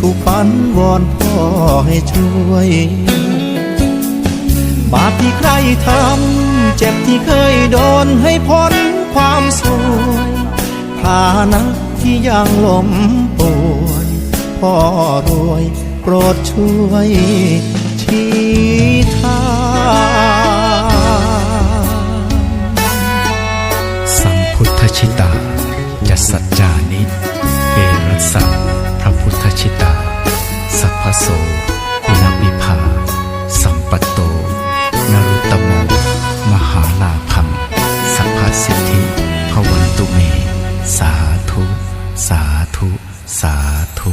ถูกปันวอนพ่อให้ช่วย บาปที่ใครทำเจ็บที่เคยโดนให้พ้นความสวยฐานะที่ยังล้มป่วยพ่อรวยโปรดช่วยชี้ทางสัมพุทธชิตาจัสสัจจานิ เอรัสสะ พุทธชิตา สัพพโสกุณวิภา สัมปัตโต นรุตโม มหาลาภัง สัพพสิทธิพวันตุเม สาธุ สาธุ สาธุ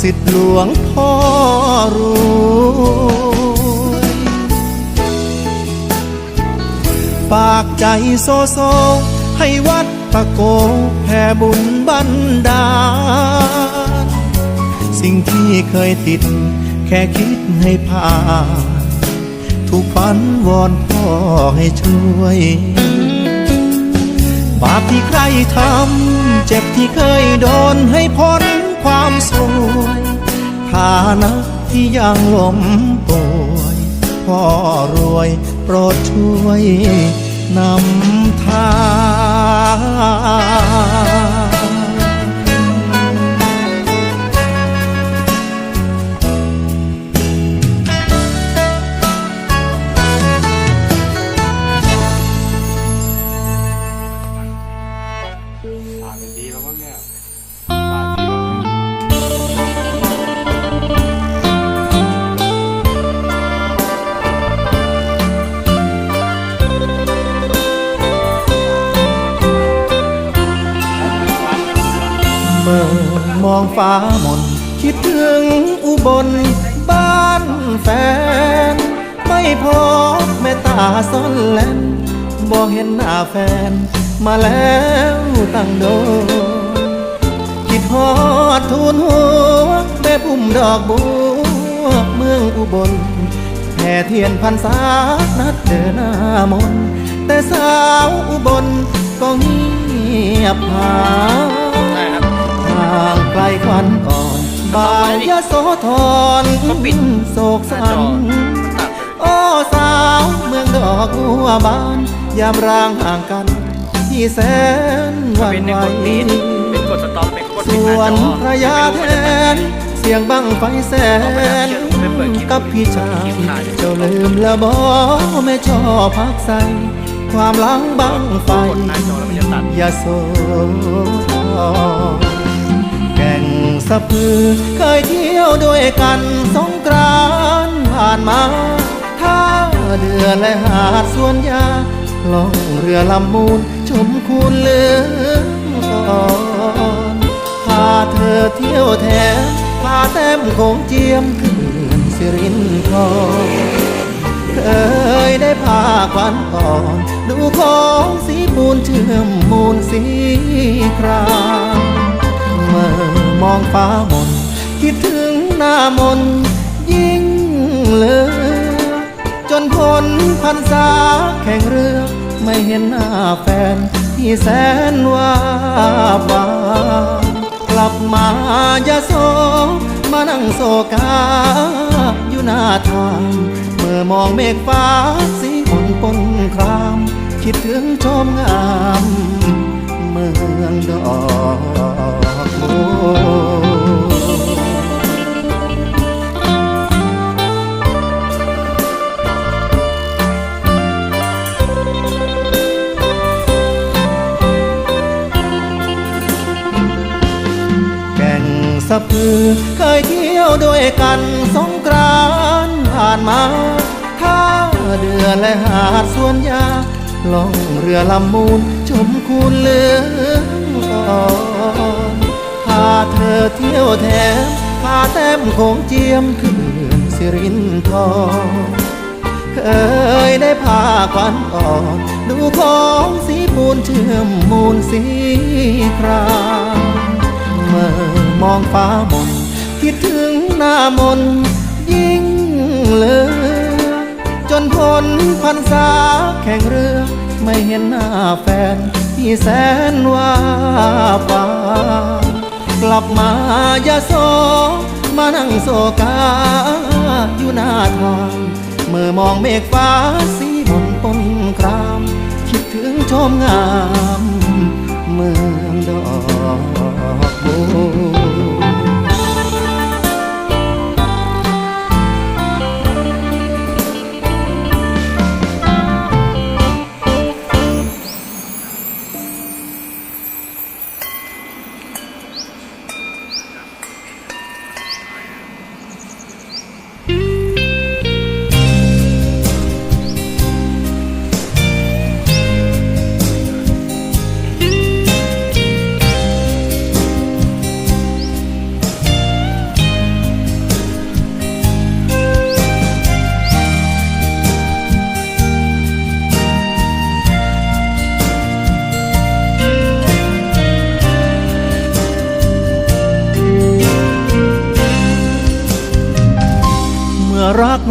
สิทธิหลวงพ่อรวยฝากใจโซโซ ให้วัดตะโกแผ่บุญบันดาล สิ่งที่เคยติด แค่คิดให้ผ่านถูกฝันวอนพ่อให้ช่วย บาปที่ใครทำ เจ็บที่เคยโดนให้พ้น ความสวยฐานะที่ยังล้มป่วยพ่อรวยโปรดช่วยนำทาง มองฟ้ามน คิดถึงอุบลบ้านแฟน ไม่พบแม่ตาซ่อนแลนบ่เห็นหน้าแฟน มาแล้วตั้งโดคิดฮอดทูนหัวแม่ปุ่มดอกบัวเมืองอุบลแห่เทียนพันษานัดเดินหน้ามน แต่สาวอุบลก็เงียบหาย ห่างไกลควันก่อนบายยโสธรเขาปิดโศกหน้าสัจนอตัดโอ้สาวเมืองดอกบัวบานยามรางห่างกันที่แสนหวันเป็นในไหวกดนี้เป็นกดสต็อปเป็นกดปิดส่หวน้านจอพระยาแทน เสียงบังไฟแสน กับพี่ชายเจ้าลืมและบอไม่ชอบพักใส่ความหลังบังไฟกดหน้าจอแล้วมันจะตัดยาโสธรแก่งสะพือ เคยเที่ยวด้วยกันสงกรานผ่านมาท่าเดือและหาดสวนยาล่องเรือลำมูลชมคูนเลืองอ่อนพาเธอเที่ยวแทนพาแต้มคงเจียมคืนสิรินทรเคยได้พาควันอ่อน ดูของสีมูลเชื่อมมูลสีคราม เมื่อมองฟ้ามนคิดถึงหน้ามนยิ่งเลือจนพ้นพันษาแข่งเรือไม่เห็นหน้าแฟนที่แสนว่าบากลับมายาโซมานั่งโศกาอยู่หน้าทางเมื่อมองเมฆฟ้าสีฝนปนคราม คิดถึงชมงาม เมืองดอก บัวแก่งสะพือเคยเที่ยวด้วยกันสงกรานผ่านมาท่าเดือและหาดสวนยาล่องเรือลำมูลชมคูน แถมพาแต้มคงเจียมคืนสิรินทรเคยได้พาควันอ่อนดูของสีปูนเชื่อมมูลสีครามเมื่อมองฟ้ามนคิดถึงหน้ามนยิ่งเลือจนพ้นพันษาแข่งเรือไม่เห็นหน้าแฟนที่แสนว่าบา กลับมายาโซมานั่งโซกาอยู่หน้าทางเมื่อมองเมฆฟ้าสีบนปนคราม คิดถึงชมงาม เมืองดอกบัว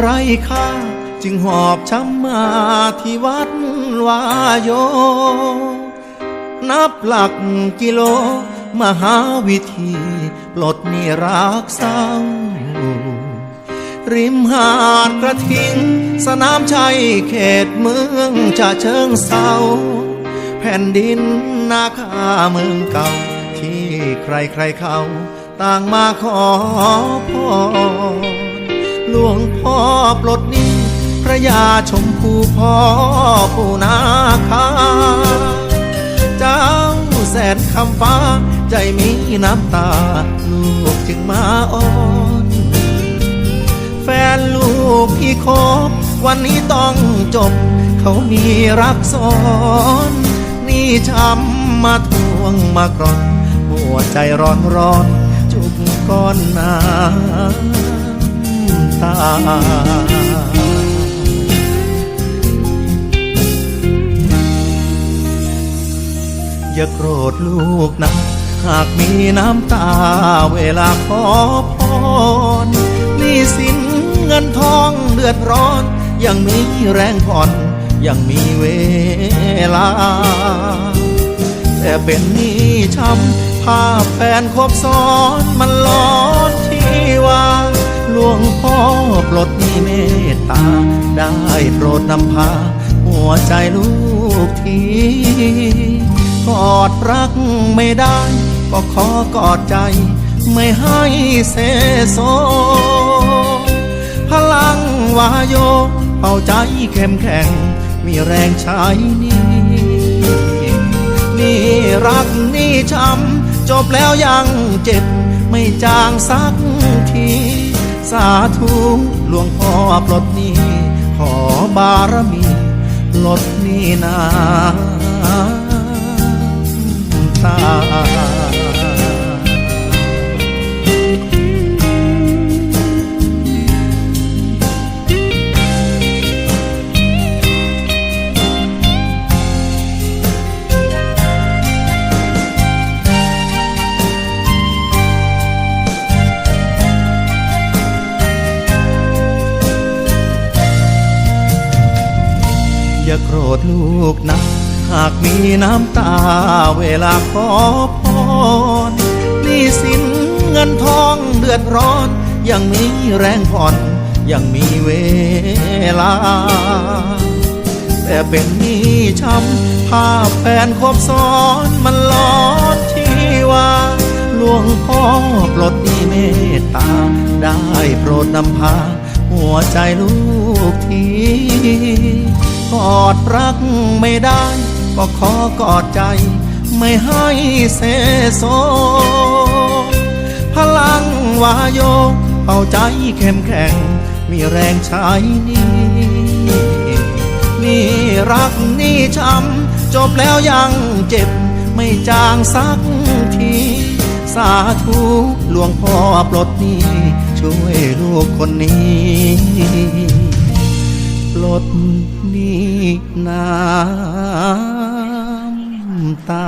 ไรค่า จึงหอบช้ำมาที่วัดวาโย นับหลักกิโล มหาวิธีปลดนิรักเศร้า ริมหาดกระทิง สนามชัยเขตเมืองจะเชิงเศร้า แผ่นดินนาคาเมืองเก่า ที่ใครใครๆเขาต่างมาขอพร หลวงพ่อปลดหนี้พระยาชมพูพ่อปูนาคา เจ้าแสนคำฟ้าใจมีน้ำตา ลูกจึงมาอ้อนแฟนลูกพี่คบวันนี้ต้องจบ เขามีรักซ้อน นี่ช้ำมาทวงมากรอน หัวใจร้อนร้อนจุกก้อนน้ำ ตา อย่าโกรธลูกนะ หากมีน้ำตาเวลาขอพรเหนี้สินเงินทองเดือดร้อน ยังมีแรงผ่อนยังมีเวลา แต่เป็นนี้ช้ำภาพแฟนคบซ้อนมันร้อนที่ว่าห ลวงพ่อปลดหนี้เมตตา ได้โปรดนำพา หัวใจลูกทีกอดรักไม่ได้ ก็ขอกอดใจ ไม่ให้เซโซพลังวายโยเอาใจเข้มแข็ง มีแรงใช้นี่นี่รักนี่ช้ำจบแล้วยังเจ็บไม่จางสักที สาธุหลวงพ่อปลดนี้ ขอบารมี ลดนี้นา อย่าโกรธลูกนะ หากมีน้ำตาเวลาขอพรนี่สินเงินทองเดือดร้อน ยังมีแรงผ่อน ยังมีเวลา แต่เป็นนี้ช้ำภาพแฟนคบซ้อนมันร้อนที่ว่าหลวงพ่อปลดนี้เมตตา ได้โปรดนำพา หัวใจลูกทีกอดรักไม่ได้ ก็ขอกอดใจ ไม่ให้เซโซ พลังวายโยเอาใจเข้มแข็ง มีแรงใช้นี่นี่รักนี่ช้ำจบแล้วยังเจ็บ ไม่จางสักที สาธุหลวงพ่อปลดนี้ ช่วยลูกคนนี้ปลดหนี้น้ำตา